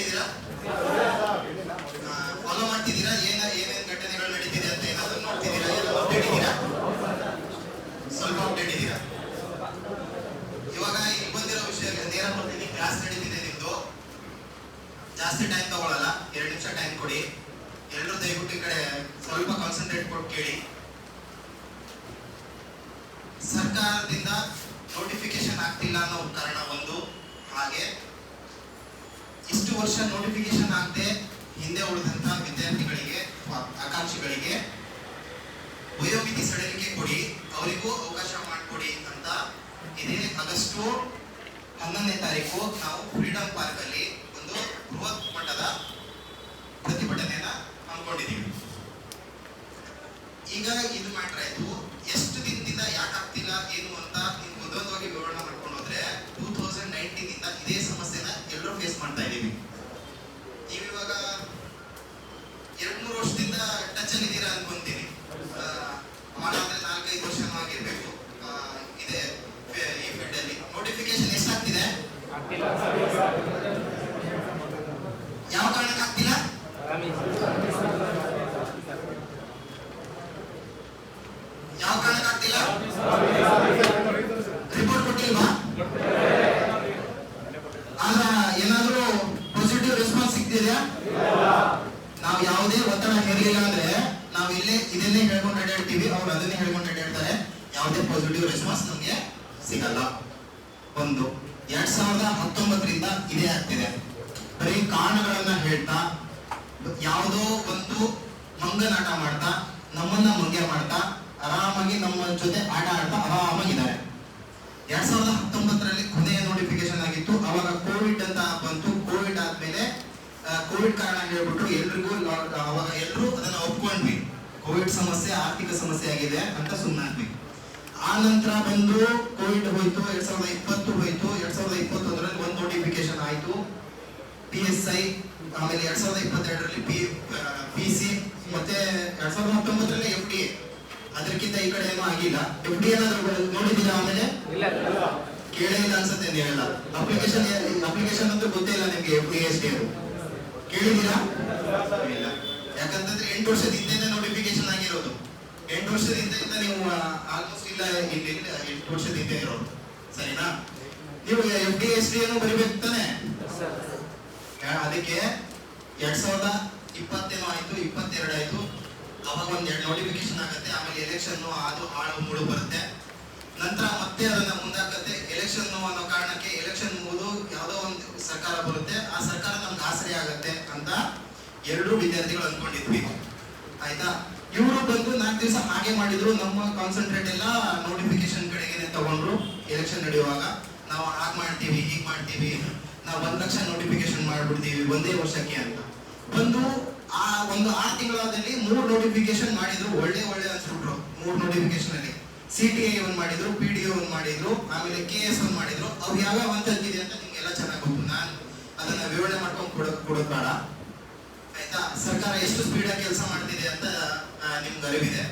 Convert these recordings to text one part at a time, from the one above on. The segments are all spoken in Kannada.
ಕೇಳಿದ್ದೀರಾ? ಫಾಲೋ ಮಾಡ್ತಿದ್ದೀರಾ? ಏನ ಏನೇನು ಘಟನೆಗಳು ನಡೀತಿದೆ ಅಂತ ಏನಾದರೂ ನೋಡ್ತಿದ್ದೀರಾ? ಎಲ್ಲ ಅಪ್ಡೇಟ್ ಇದ್ದೀರಾ? ಸ್ವಲ್ಪ ಅಪ್ಡೇಟ್ ಇದ್ದೀರಾ? ಇವಾಗ ಇಲ್ಲಿ ಬಂದಿರೋ ವಿಷಯ ನೇರ ಬರ್ತೀನಿ ಕ್ಲಾಸ್ ನಡೀತಿದೆ ನಿಮ್ದು. ಜಾಸ್ತಿ ಟೈಮ್ ತಗೊಳಲ್ಲ. ಎರಡು ನಿಮಿಷ ಟೈಮ್ ಕೊಡಿ. ಎಲ್ಲರೂ ದಯವಿಟ್ಟು ಈ ಕಡೆ ಸ್ವಲ್ಪ ಕಾನ್ಸಂಟ್ರೇಟ್ ಕೊಟ್ಟು ಕೇಳಿ. ಸರ್ಕಾರದಿಂದ ನೋಟಿಫಿಕೇಶನ್ ಆಗ್ತಿಲ್ಲ ಅನ್ನೋ ಕಾರಣ ಒಂದು. ಹಾಗೆ ಇಷ್ಟು ವರ್ಷ ನೋಟಿಫಿಕೇಶನ್ ಆಗದೆ ಹಿಂದೆ ಉಳಿದಂತ ವಿದ್ಯಾರ್ಥಿಗಳಿಗೆ ಆಕಾಂಕ್ಷಿಗಳಿಗೆ ವಯೋಮಿತಿ ಸಡಿಲಿಕೆ ಕೊಡಿ, ಅವರಿಗೂ ಅವಕಾಶ ಮಾಡಿಕೊಡಿ ಅಂತ ಇದೇ ಆಗಸ್ಟ್ ಹನ್ನೊಂದನೇ ತಾರೀಕು ನಾವು ಫ್ರೀಡಮ್ ಪಾರ್ಕ್ ಅಲ್ಲಿ ಒಂದು ಬೃಹತ್ ಮಟ್ಟದ ಪ್ರತಿಭಟನೆಯನ್ನ ಹಮ್ಮಿಕೊಂಡಿದ್ದೀವಿ. ಈಗ ಇದು ಮ್ಯಾಟ್ರ್ ಆಯ್ತು. ಟಚ್ ಅಲ್ಲಿ ಇದ್ದೀರಾ ಅನ್ಕೊಂತೀನಿ ಅಂದ್ರೆ ನಾಲ್ಕೈದು ವರ್ಷ ಆಗಿರ್ಬೇಕು. ಇದೆ ಈ ಫೀಲ್ಡ್ ಅಲ್ಲಿ. ನೋಟಿಫಿಕೇಶನ್ ಎಷ್ಟಾಗ್ತಿದೆ? ಯಾವ ಕಾರಣಕ್ಕೆ ಯಾವ ಕಾರಣಕ್ಕೆ ಆಗ್ತಿಲ್ಲ? ರಿಪೋರ್ಟ್ ಕೊಟ್ಟಿಲ್ವಾ? ಆಗ ಏನಾದ್ರೂ ಪಾಸಿಟಿವ್ ರೆಸ್ಪಾನ್ಸ್ ಸಿಗ್ತಿದ್ಯಾ? ನಾವು ಯಾವುದೇ ಹೇರಲಿಲ್ಲ ಅಂದ್ರೆ ನಾವು ಇಲ್ಲೇ ಇದನ್ನೇ ಹೇಳ್ಕೊಂಡು ಅಡ್ಡಾಡ್ತೀವಿ, ಅವ್ರು ಅದನ್ನೇ ಹೇಳ್ಕೊಂಡು ಅಡ್ಡಾಡ್ತಾರೆ. ಯಾವುದೇ ಪಾಸಿಟಿವ್ ರೆಸ್ಪಾನ್ಸ್ ನಮಗೆ ಸಿಗಲ್ಲ. ಒಂದು, ಎರಡ್ ಸಾವಿರದ ಹತ್ತೊಂಬತ್ತರಿಂದ ಇದೇ ಆಗ್ತಿದೆ. ಬರೀ ಕಾರಣಗಳನ್ನ ಹೇಳ್ತಾ, ಯಾವುದೋ ಒಂದು ಮಂಗನಾಟ ಮಾಡ್ತಾ, ನಮ್ಮನ್ನ ಮಂಗೆ ಮಾಡ್ತಾ, ಆರಾಮಾಗಿ ನಮ್ಮ ಜೊತೆ ಆಟ ಆಡ್ತಾ, ಆರಾಮಾಗಿದ್ದಾರೆ. ಎರಡ್ ಸಾವಿರದ ಕೋವಿಡ್ ಸಮಸ್ಯೆ ಆರ್ಥಿಕ ಸಮಸ್ಯೆ ಆಗಿದೆ ಅಂತ ಸುಮ್ಮನಾದ್ವಿ ಆ ನಂತರ ಬಂದು ಕೋವಿಡ್ ಹೋಯ್ತು ಎರಡ್ ಸಾವಿರದ ಇಪ್ಪತ್ತು ಹೋಯ್ತು. ಎರಡ್ ಸಾವಿರದ ಇಪ್ಪತ್ತೊಂದರಲ್ಲಿ ಒಂದು ನೋಟಿಫಿಕೇಶನ್ ಆಯ್ತು. ಪಿ ಎಸ್ ಐ ಆಮೇಲೆ ಎರಡ್ ಸಾವಿರದ ಇಪ್ಪತ್ತೆರಡರಲ್ಲಿ ಪಿ ಪಿ ಸಿ ಮತ್ತೆ ಎರಡ್ ಸಾವಿರದ ಹತ್ತೊಂಬತ್ತರಲ್ಲಿ ಎಫ್ ಡಿ ಎ ಅದಕ್ಕಿಂತ ಈ ಕಡೆ ಏನೂ ಆಗಿಲ್ಲ. ಎಫ್ ಡಿ ಏನಾದ್ರು ನೋಡಿದ್ದೀರಾ ಆಮೇಲೆ? ಕೇಳೇ ಇಲ್ಲ ಅನ್ಸುತ್ತೆ ಹೇಳಲ್ಲ. ಅಪ್ಲಿಕೇಶನ್ ಅಪ್ಲಿಕೇಶನ್ ಅಂತೂ ಗೊತ್ತೇ ಇಲ್ಲ ನಿಮ್ಗೆ ಎಫ್ ಡಿ ಎಸ್ ಡಿ ಕೇಳಿದ್ದೀರಾ? ಇಲ್ಲ. ಯಾಕಂತಂದ್ರೆ ಎಂಟು ವರ್ಷದ ಹಿಂದೆ ನೋಟಿಫಿಕೇಶನ್ ಆಗಿರೋದು. ಎಂಟು ವರ್ಷದ ಹಿಂದೆಯಿಂದ ನೀವು ಆಲ್ಮೋಸ್ಟ್ ಇಲ್ಲ ಇಲ್ಲಿ, ಎಂಟು ವರ್ಷದ ಹಿಂದೆ ಇರೋದು. ಸರಿನಾ? ನೀವು ಎಫ್ ಡಿ ಎಸ್ ಡಿ ಅನ್ನು ಬರಿಬೇಕು ತಾನೆ? ಅದಕ್ಕೆ ಎರಡ್ ಸಾವಿರದ ಇಪ್ಪತ್ತೇನು ಆಯ್ತು, ಇಪ್ಪತ್ತೆರಡು ಆಯ್ತು. ಅವಾಗ ಒಂದ್ ಎರಡು ನೋಟಿಫಿಕೇಶನ್ ಆಗುತ್ತೆ, ಆಮೇಲೆ ಎಲೆಕ್ಷನ್ ಅದು ಹಾಳು ಮೂಡು ಬರುತ್ತೆ. ನಂತರ ಮತ್ತೆ ಅದನ್ನ ಮುಂದಾಕತ್ತೆ. ಎಲೆಕ್ಷನ್ ಅನ್ನೋ ಕಾರಣಕ್ಕೆ ಎಲೆಕ್ಷನ್ ಮುಗಿದು ಯಾವುದೋ ಒಂದು ಸರ್ಕಾರ ಬರುತ್ತೆ. ಆ ಸರ್ಕಾರ ನಮ್ಗೆ ಆಸರೆ ಆಗತ್ತೆ ಅಂತ ಎರಡೂ ವಿದ್ಯಾರ್ಥಿಗಳು ಅನ್ಕೊಂಡಿದ್ವಿ ಆಯ್ತಾ? ಇವರು ಬಂದು ನಾಲ್ಕು ದಿವಸ ಹಾಗೆ ಮಾಡಿದ್ರು. ನಮ್ಮ ಕಾನ್ಸಂಟ್ರೇಟ್ ಎಲ್ಲ ನೋಟಿಫಿಕೇಶನ್ ಕಡೆಗೆ ತಗೊಂಡ್ರು. ಎಲೆಕ್ಷನ್ ನಡೆಯುವಾಗ ನಾವು ಹಾಗೆ ಮಾಡ್ತೀವಿ, ಹೀಗೆ ಮಾಡ್ತೀವಿ. ನಾವು ಒಂದ್ ಲಕ್ಷ ನೋಟಿಫಿಕೇಶನ್ ಮಾಡ್ಬಿಡ್ತೀವಿ. ಒಂದೇ ವರ್ಷಕ್ಕೆ ಅಂತ. ಬಂದು ಆ ಒಂದು ಆರು ತಿಂಗಳಲ್ಲಿ ಮೂರು ನೋಟಿಫಿಕೇಶನ್ ಮಾಡಿದ್ರು. ಒಳ್ಳೆ ಒಳ್ಳೆ ಅನ್ಸ್ಬಿಟ್ರು. ಮೂರು ನೋಟಿಫಿಕೇಶನ್ ಅಲ್ಲಿ. ಸಿ ಟಿ ಐ ಒಂದು ಮಾಡಿದ್ರು ಪಿ ಡಿ ಒಂದು ಮಾಡಿದ್ರು, ಆಮೇಲೆ ಕೆ ಎಸ್ ಒಂದ್ ಮಾಡಿದ್ರು. ಅವ್ರು ಯಾವ್ಯಾವ ಅಂತಂತಿದೆ ಅಂತ ನಿಮ್ಗೆಲ್ಲ ಚೆನ್ನಾಗಿ ಗೊತ್ತು. ನಾನು ಅದನ್ನ ವಿವರಣೆ ಮಾಡ್ಕೊಂಡು ಕೊಡೋದ್ ಕೊಡೋದ್ ಬೇಡ. ಆಯ್ತಾ? ಸರ್ಕಾರ ಎಷ್ಟು ಸ್ಪೀಡ್ ಆಗಿ ಕೆಲಸ ಮಾಡ್ತಿದೆ ಅಂತ ನಿಮ್ಗೆ ಅರಿವಿದೆ.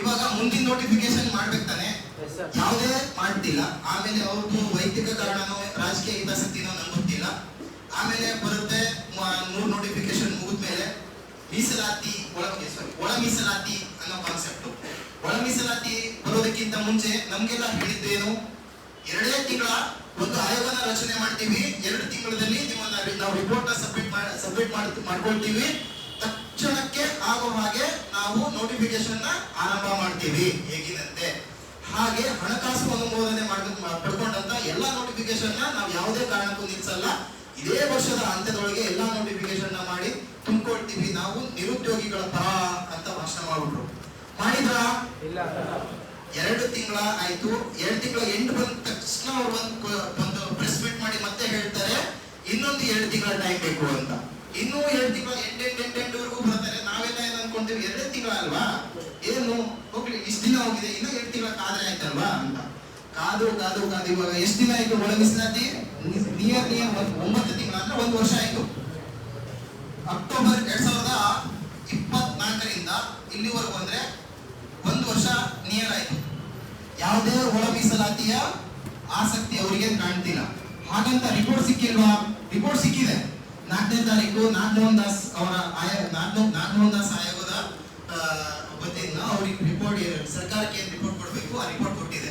ಇವಾಗ ಮುಂದಿನ ನೋಟಿಫಿಕೇಶನ್ ಮಾಡ್ಬೇಕು ತಾನೆ? ಯಾವುದೇ ಮಾಡ್ತಿಲ್ಲ. ಆಮೇಲೆ ಅವ್ರದ್ದು ವೈಯಕ್ತಿಕ ಕಾರಣನೋ ರಾಜಕೀಯ ಹಿತಾಸಕ್ತಿನೋ ನಂಗೆ ಗೊತ್ತಿಲ್ಲ. ಆಮೇಲೆ ಬರುತ್ತೆ ನೂರು ನೋಟಿಫಿಕೇಶನ್ ಮುಗಿದ ಮುಗಿದ್ಮೇಲೆ ಮೀಸಲಾತಿ ಒಳ ಸಾರಿ ಒಳ ಮೀಸಲಾತಿ ಅನ್ನೋ ಕಾನ್ಸೆಪ್ಟ್ ಒಳ ಮೀಸಲಾತಿ ಬರೋದಕ್ಕಿಂತ ಮುಂಚೆ ನಮ್ಗೆಲ್ಲ ಹೇಳಿದ್ದೇನು ಎರಡೇ ತಿಂಗಳ ಒಂದು ಆಯೋಗನ ರಚನೆ ಮಾಡ್ತೀವಿ. ಎರಡು ತಿಂಗಳಲ್ಲಿ ನಿಮ್ಮನ್ನ ನಾವು ರಿಪೋರ್ಟ್ ಸಬ್ಮಿಟ್ ಸಬ್ಮಿಟ್ ಮಾಡ್ಕೊಳ್ತೀವಿ. ತಕ್ಷಣಕ್ಕೆ ಆಗೋ ಹಾಗೆ ನಾವು ನೋಟಿಫಿಕೇಶನ್ ಆರಂಭ ಮಾಡ್ತೀವಿ. ಹೇಗಿದಂತೆ? ಹಾಗೆ ಹಣಕಾಸು ಅನುಮೋದನೆ ಪಡ್ಕೊಂಡಂತ ಎಲ್ಲಾ ನೋಟಿಫಿಕೇಶನ್ ನಾವು ಯಾವುದೇ ಕಾರಣಕ್ಕೂ ನಿಲ್ಸಲ್ಲ. ಇದೇ ವರ್ಷದ ಅಂತ್ಯದೊಳಗೆ ಎಲ್ಲಾ ನೋಟಿಫಿಕೇಶನ್ ಮಾಡಿ ತುಂಬಿಕೊಳ್ತೀವಿ. ನಾವು ನಿರುದ್ಯೋಗಿಗಳ ಪರ ಅಂತ ಭಾಷಣ ಮಾಡ್ಬಿಟ್ರು. ಮಾಡಿದ್ರಾ? ಎರಡು ತಿಂಗಳ ಆಯ್ತು. ಎರಡು ತಿಂಗಳ ಎಂಟು ಬಂದ ತಕ್ಷಣ ಅವ್ರು ಒಂದು ಒಂದು ಪ್ರೆಸ್ ಮೀಟ್ ಮಾಡಿ ಮತ್ತೆ ಹೇಳ್ತಾರೆ, ಇನ್ನೊಂದು ಎರಡು ತಿಂಗಳ ಟೈಮ್ ಬೇಕು ಅಂತ. ಇನ್ನೂ ಎರಡು ತಿಂಗಳ ಎಂಟೆಂಟು ಎಂಟೆಂಟ್ವರೆಗೂ ಬರ್ತಾರೆ. ನಾವೆಲ್ಲ ಏನ್ ಅನ್ಕೊಂತೀವಿ? ಎರಡು ತಿಂಗಳ ಅಲ್ವಾ? ಏನು? ಹೋಗ್ಲಿ, ಇಷ್ಟು ದಿನ ಹೋಗಿದೆ. ಇನ್ನೂ ಎರಡು ತಿಂಗಳ ಕಾದ್ರೆ ಆಯ್ತಲ್ವಾ ಅಂತ. ಕಾದು ಕಾದು ಕಾದು. ಇವಾಗ ಎಷ್ಟು ದಿನ ಆಯ್ತು ಒಳಗಿಸ್ನಾತಿ ನಿಯರ್ ನಿಯರ್ ಒಂಬತ್ತು ತಿಂಗಳ ಅಂದ್ರೆ ಒಂದು ವರ್ಷ ಆಯ್ತು. ಅಕ್ಟೋಬರ್ ಎರಡ್ ಸಾವಿರದ ಇಪ್ಪತ್ನಾಲ್ಕರಿಂದ ಇಲ್ಲಿವರೆಗೂ ಅಂದ್ರೆ ಒಂದು ವರ್ಷ ನಿಯರ್ ಆಯ್ತು ಯಾವುದೇ ಒಳ ಮೀಸಲಾತಿಯ ಆಸಕ್ತಿ ಅವರಿಗೆ ಕಾಣ್ತಿಲ್ಲ. ಹಾಗಂತ ರಿಪೋರ್ಟ್ ಸಿಕ್ಕಿಲ್ವಾ? ರಿಪೋರ್ಟ್ ಸಿಕ್ಕಿದೆ. ನಾಲ್ಕನೇ ತಾರೀಕು ನಾಗಮೋಹನ್ ದಾಸ್ ಅವರ ಆಯೋಗ ನಾಗಮೋಹನ್ ದಾಸ್ ಆಯೋಗದ ವತಿಯಿಂದ ಅವ್ರಿಗೆ ರಿಪೋರ್ಟ್ ಸರ್ಕಾರಕ್ಕೆ ಏನ್ ರಿಪೋರ್ಟ್ ಕೊಡಬೇಕು. ಆ ರಿಪೋರ್ಟ್ ಕೊಟ್ಟಿದೆ.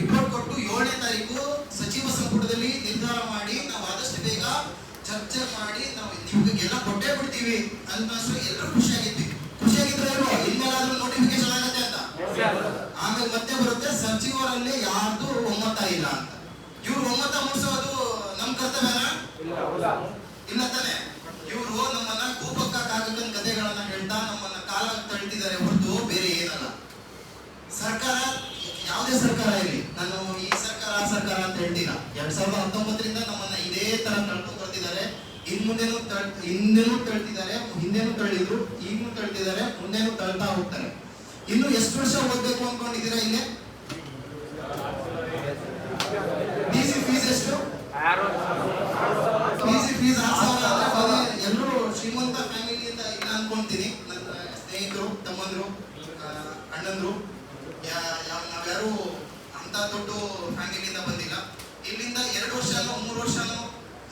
ರಿಪೋರ್ಟ್ ಕೊಟ್ಟು ಏಳನೇ ತಾರೀಕು ಸಚಿವ ಸಂಪುಟದಲ್ಲಿ ನಿರ್ಧಾರ ಮಾಡಿ ನಾವು ಆದಷ್ಟು ಬೇಗ ಚರ್ಚೆ ಮಾಡಿ ನಾವು ನಿಮಗೆಲ್ಲ ಕೊಟ್ಟೇ ಬಿಡ್ತೀವಿ. ಅಂತ ಎಲ್ಲರೂ ಖುಷಿಯಾಗಿದ್ವಿ ಆಮೇಲೆ ಮತ್ತೆ ಬರುತ್ತೆ. ಸಚಿವರಲ್ಲಿ ಯಾರ್ದು ಒಮ್ಮತ ಇಲ್ಲ ಅಂತ. ಇವ್ರು ಒಮ್ಮತ ಮೂಡಿಸೋದು ನಮ್ ಕರ್ತವ್ಯನಾ? ಇಲ್ಲ ತಾನೆ. ಇವರು ನಮ್ಮನ್ನ ಕೂಪಕ್ಕ ಕಾಗಕ್ಕನ್ ಕಥೆಗಳನ್ನ ಹೇಳ್ತಾ ನಮ್ಮನ್ನ ಕಾಲ ತಳ್ತಿದ್ದಾರೆ ಹೊರತು ಬೇರೆ ಏನಲ್ಲ. ಸರ್ಕಾರ, ಯಾವುದೇ ಸರ್ಕಾರ ಇರಲಿ, ನಾನು ಈ ಸರ್ಕಾರ, ಆ ಸರ್ಕಾರ ಅಂತ ಹೇಳ್ತೀನ ಎರಡ್ ಸಾವಿರದ ಹತ್ತೊಂಬತ್ತರಿಂದ ನಮ್ಮನ್ನ ಇದೇ ತರ ತಳ್ಕೊಂಡು ಬರ್ತಿದ್ದಾರೆ. ಇನ್ ಮುಂದೆನೂ ತಳ್ ಹಿಂದೆನೂ ತಳ್ತಿದ್ದಾರೆ. ಹಿಂದೆನೂ ತಳ್ಳಿದ್ರು, ಈಗಲೂ ತಳ್ತಿದ್ದಾರೆ. ಮುಂದೆನೂ ತಳ್ತಾ ಹೋಗ್ತಾರೆ. ಇನ್ನು ಎಷ್ಟು ವರ್ಷ ಓದ್ಬೇಕು ಅನ್ಕೊಂಡಿದ್ದೀರಾ ಇಲ್ಲಿ? ಪಿ ಸಿ ಫೀಸ್ ಎಷ್ಟು ಪಿ ಸಿ ಫೀಸ್ ಎಲ್ಲರೂ ಶ್ರೀಮಂತ ಫ್ಯಾಮಿಲಿಯಿಂದ ಇಲ್ಲ ಅನ್ಕೊಂತೀನಿ. ನನ್ನ ಸ್ನೇಹಿತರು, ತಮ್ಮಂದ್ರು ಅಣ್ಣಂದ್ರು. ನಾವ್ಯಾರು ಅಂತ ದೊಡ್ಡ ಫ್ಯಾಮಿಲಿಯಿಂದ ಬಂದಿಲ್ಲ. ಇಲ್ಲಿಂದ ಎರಡು ವರ್ಷನೋ, ಮೂರು ವರ್ಷನೋ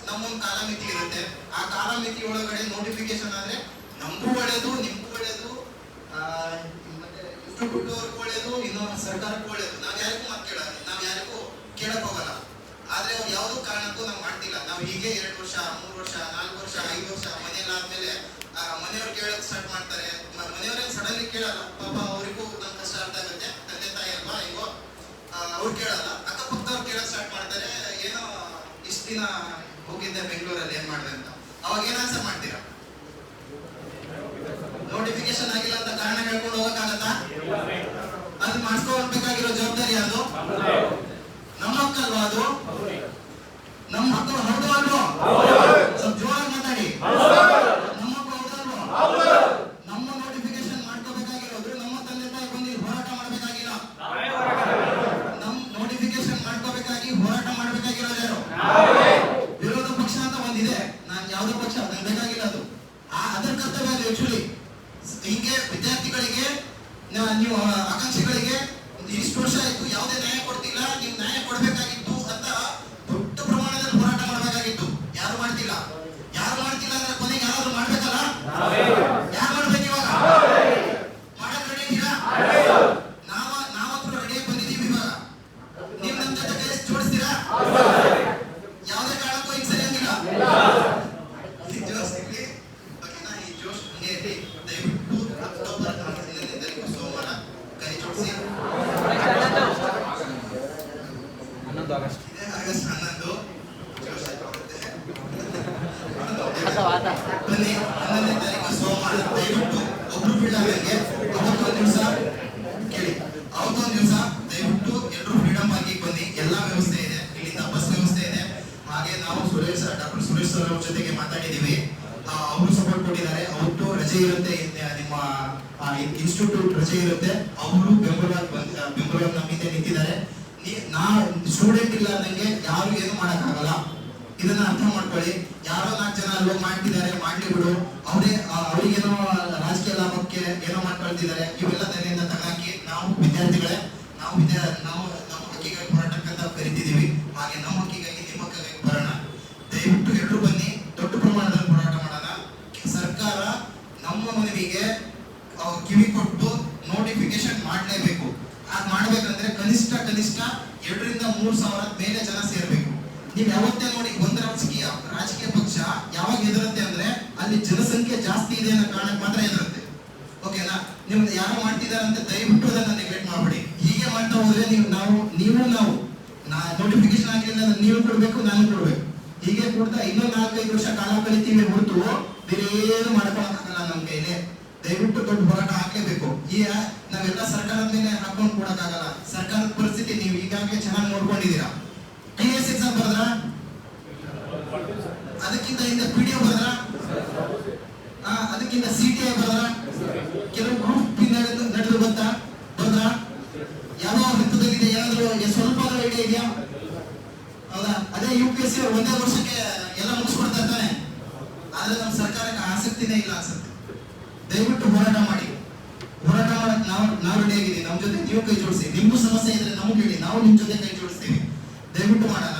ನಮ್ಮೊಂದು ಕಾಲಮಿತಿ ಇರುತ್ತೆ ಆ ಕಾಲಮಿತಿ ಒಳಗಡೆ ನೋಟಿಫಿಕೇಶನ್ ಆದ್ರೆ ನಮಗೂ ಒಳ್ಳೇದು, ನಿಮ್ಗೂ ಒಳ್ಳೇದು ಆ, ಮತ್ತೆ ಇನ್ಸ್ಟಿಟ್ಯೂಟ್ ಅವ್ರಿಗೂ ಒಳ್ಳೇದು ಇನ್ನು ಸರ್ಕಾರಕ್ಕೂ ನಾವ್ ಯಾರಿಗೂ ಮಾತು ಕೇಳಲ್ಲ ನಾವ್ ಯಾರಿಗೂ ಕೇಳಕ್ ಹೋಗಲ್ಲ. ಆದ್ರೆ ಅವ್ರು ಯಾವುದೂ ಕಾರಣಕ್ಕೂ ನಾವು ಮಾಡ್ತಿಲ್ಲ. ನಾವು ಹೀಗೆ ಎರಡು ವರ್ಷ ಮೂರು ವರ್ಷ ನಾಲ್ಕು ವರ್ಷ ಐದು ವರ್ಷ ಮನೆಯಲ್ಲಾದ್ಮೇಲೆ ಮನೆಯವ್ರು ಕೇಳಕ್ ಸ್ಟಾರ್ಟ್ ಮಾಡ್ತಾರೆ. ನಮ್ಮ ಮನೆಯವ್ರೇನ್ ಸಡನ್ಲಿ ಕೇಳಲ್ಲ. ಪಾಪ ಅವರಿಗೂ ನಮ್ಮ ಕಷ್ಟ ಅರ್ಥ ಆಗುತ್ತೆ. ತಂದೆ ತಾಯಿ ಅಲ್ವಾ ಹೆಂಗೋ ಅವ್ರು ಕೇಳಲ್ಲ. ಅಕ್ಕಪಕ್ಕದವ್ರು ಕೇಳಕ್ ಸ್ಟಾರ್ಟ್ ಮಾಡ್ತಾರೆ. ಏನೋ ಇಷ್ಟ ದಿನ ಹೋಗಿದ್ದೆ ಬೆಂಗಳೂರಲ್ಲಿ ಏನ್ ಮಾಡಿದೆ ಅಂತ. ಅವಾಗ ಏನ್ ಆನ್ಸರ್ ಮಾಡ್ತೀರಾ? ನೋಟಿಫಿಕೇಶನ್ ಆಗಿಲ್ಲ ಅಂತ ಕಾರಣ ಹೇಳ್ಕೊಂಡು ಹೋಗಕ್ಕಾಗತ್ತಾ? ಅದು ಮಾಡಿಸ್ಕೊಳ್ಬೇಕಾಗಿರೋ ಜವಾಬ್ದಾರಿ ಅದು ನಮ್ಮ ಹಕ್ಕಲ್ವಾ ಅದು ನಮ್ಮ ಹಕ್ಕು ಹೌದು ಅಲ್ವೋ ಸ್ವಲ್ಪ ಜೋರಾಗಿ ಮಾತಾಡಿ ನಮ್ಮ ಹಕ್ಕು ಹೌದಲ್ವೋ ನಮ್ಮ ನೋಟಿಫಿಕೇಶನ್ ಮಾಡ್ಕೋಬೇಕಾಗಿರೋದು ನಮ್ಮ ತಂದೆ ತಾಯಿ ಬಂದು ಇಲ್ಲಿ ಹೋರಾಟ ಮಾಡಬೇಕಾಗಿಲ್ಲ ನಮ್ ನೋಟಿಫಿಕೇಶನ್ ಮಾಡ್ಕೋಬೇಕಾಗಿ ಹೋರಾಟ ಮಾಡಬೇಕಾಗಿರೋದು ಯಾರು ವಿರೋಧ ಪಕ್ಷ ಅಂತ ಒಂದಿದೆ ನಾನು ಯಾವ್ದೋ ಪಕ್ಷ ನಂಗೆ ಬೇಕಾಗಿಲ್ಲ ಅದು ಆ ಅದರ ಕರ್ತವ್ಯ ಅದು ಆಕ್ಚುಲಿ ಹಿಂಗೆ ವಿದ್ಯಾರ್ಥಿಗಳಿಗೆ ನ- ನೀವು ಆ, ಆಕಾಂಕ್ಷಿಗಳಿಗೆ ಇಷ್ಟು ಡಾಕ್ಟರ್ ಸುರೇಶ್ ಸರ್ ಅವ್ರ ಜೊತೆಗೆ ಮಾತಾಡಿದೀವಿ ಅವರು ಸಪೋರ್ಟ್ ಕೊಟ್ಟಿದ್ದಾರೆ. ಅವತ್ತು ರಜೆ ಇರುತ್ತೆ ನಿಮ್ಮ ಇನ್ಸ್ಟಿಟ್ಯೂಟ್ ರಜೆ ಇರುತ್ತೆ. ಅವರು ಬೆಂಬಲ ಬೆಂಬಲ ನಮ್ಮಿಂದ ನಿಂತಿದ್ದಾರೆ. ನೀ- ಸ್ಟೂಡೆಂಟ್ ಇಲ್ಲಾರ್ದಂಗೆ ಯಾರು ಏನು ಮಾಡಕ್ಕಾಗಲ್ಲ. ಇದನ್ನ ಅರ್ಥ ಮಾಡ್ಕೊಳ್ಳಿ. ಯಾರೋ ನಾಲ್ಕು ಜನ ಅಲ್ಲೋ ಮಾಡ್ತಿದ್ದಾರೆ, ಮಾಡ್ಲಿ ಬಿಡು. ಅವರೇ ಅವ್ರಿಗೇನೋ ರಾಜಕೀಯ ಲಾಭಕ್ಕೆ ಏನೋ ಮಾಡ್ಕೊಳ್ತಿದ್ದಾರೆ ಇವೆಲ್ಲ ತಲೆಯಿಂದ ತಗಾಕಿ ನಾವು ವಿದ್ಯಾರ್ಥಿಗಳೇ, ನಾವು ವಿದ್ಯಾ, ನಾವು ನಮ್ಮ ಹಕ್ಕಿಗಾಗಿ ಹೋರಾಟಕ್ಕಂತ ಕರಿತಿದೀವಿ ಹಾಗೆ ನಮ್ಮ ಹಕ್ಕಿಗಾಗಿ ನಿಮ್ಮ ಸರ್ಕಾರ ನಮ್ಮ ಮನವಿಗೆ ಕಿವಿ ಕೊಟ್ಟು ನೋಟಿಫಿಕೇಶನ್ ಮಾಡಲೇಬೇಕು. ಅದು ಮಾಡ್ಬೇಕಂದ್ರೆ ಕನಿಷ್ಠ ಕನಿಷ್ಠ ಎರಡರಿಂದ ಮೂರು ಸಾವಿರ ಮೇಲೆ ಜನ ಸೇರಬೇಕು. ನೀವು ಯಾವತ್ತೇ ನೋಡಿ ಒಂದು ರಾಜಕೀಯ ರಾಜಕೀಯ ಪಕ್ಷ ಯಾವಾಗ ಎದುರುತ್ತೆ ಅಂದ್ರೆ ಅಲ್ಲಿ ಜನಸಂಖ್ಯೆ ಜಾಸ್ತಿ ಇದೆ ಅನ್ನೋ ಕಾರಣಕ್ಕೆ ಮಾತ್ರ ಎದುರುತ್ತೆ ಓಕೆನಾ? ನಿಮ್ದು ಯಾರು ಮಾಡ್ತಿದ್ದಾರೆ ಅಂತ ದಯವಿಟ್ಟು ಅದನ್ನ ನೆಗ್ಲೆಕ್ಟ್ ಮಾಡಬೇಡಿ. ಹೀಗೆ ಮಾಡ್ತಾ ಹೋದ್ರೆ ನೀವು ನಾವು ನೀವು ನಾವು. ನಾ ನೋಟಿಫಿಕೇಶನ್ ಆಗಿಲ್ಲ ನೀವು ಕೊಡಬೇಕು, ನಾನು ಕೊಡಬೇಕು. ಹೀಗೆ ಕೊಡ್ತಾ ಇನ್ನೊಂದು ನಾಲ್ಕೈದು ವರ್ಷ ಕಾಲ ಕಲಿತೀವಿ ಹೊರತು ಏನು ಮಾಡ್ಕೊಳಕ್ಕಾಗಲ್ಲ ನಮ್ಮ ಕೈಲಿ. ದಯವಿಟ್ಟು ದೊಡ್ಡ ಹೋರಾಟ ಹಾಕ್ಲೇಬೇಕು. ಈಗ ನಾವೆಲ್ಲ ಸರ್ಕಾರದ ಮೇಲೆ ಹಾಕೊಂಡು ಕೊಡಕ್ಕಾಗಲ್ಲ. ಸರ್ಕಾರದ ಪರಿಸ್ಥಿತಿ ನೀವು ಈಗಾಗಲೇ ಚೆನ್ನಾಗಿ ನೋಡ್ಕೊಂಡಿದ್ದೀರಾ? ಐ ಎಸ್ ಎಕ್ಸಾಮ್ ಬರದ್ರ? ಅದಕ್ಕಿಂತ ಹಿಂದೆ ಪಿ ಡಿ ಎ ಬರದ್ರ? ಅದಕ್ಕಿಂತ ಸಿ ಟಿ ಐ ಬರದ್ರ? ಕೆಲವು ಗ್ರೂಪ್ ನಡೆದು ಬಂತ ಬರದ್ರ? ಯಾವ ಹಂತದಲ್ಲಿದೆ ಏನಾದ್ರು ಸ್ವಲ್ಪ ಐಡಿಯಾ ಇದೆಯಾ? ಹೌದಾ? ಅದೇ ಯು ಪಿ ಎಸ್ ಸಿ ಒಂದೇ ವರ್ಷಕ್ಕೆ ಎಲ್ಲ ಮುಗಿಸ್ಕೊಡ್ತಾ ಇರ್ತಾನೆ ಆದ್ರೆ ನಮ್ಮ ಆಸಕ್ತಿನೇ ಇಲ್ಲ ಅನ್ಸುತ್ತೆ. ದಯವಿಟ್ಟು ಹೋರಾಟ ಮಾಡಿ. ಹೋರಾಟ ಮಾಡಕ್ ನಾವು ನಾವು ರೆಡಿ ಆಗಿದ್ದೀವಿ. ನಮ್ಮ ಜೊತೆ ನೀವು ಕೈ ಜೋಡಿಸಿ. ನಿಮ್ಗೂ ಸಮಸ್ಯೆ ಇದ್ರೆ ನಮ್ಗೆ ಹೇಳಿ. ನಾವು ನಿಮ್ ಜೊತೆ ಕೈ ಜೋಡಿಸ್ತೀವಿ. ದಯವಿಟ್ಟು ಮಾಡೋಣ.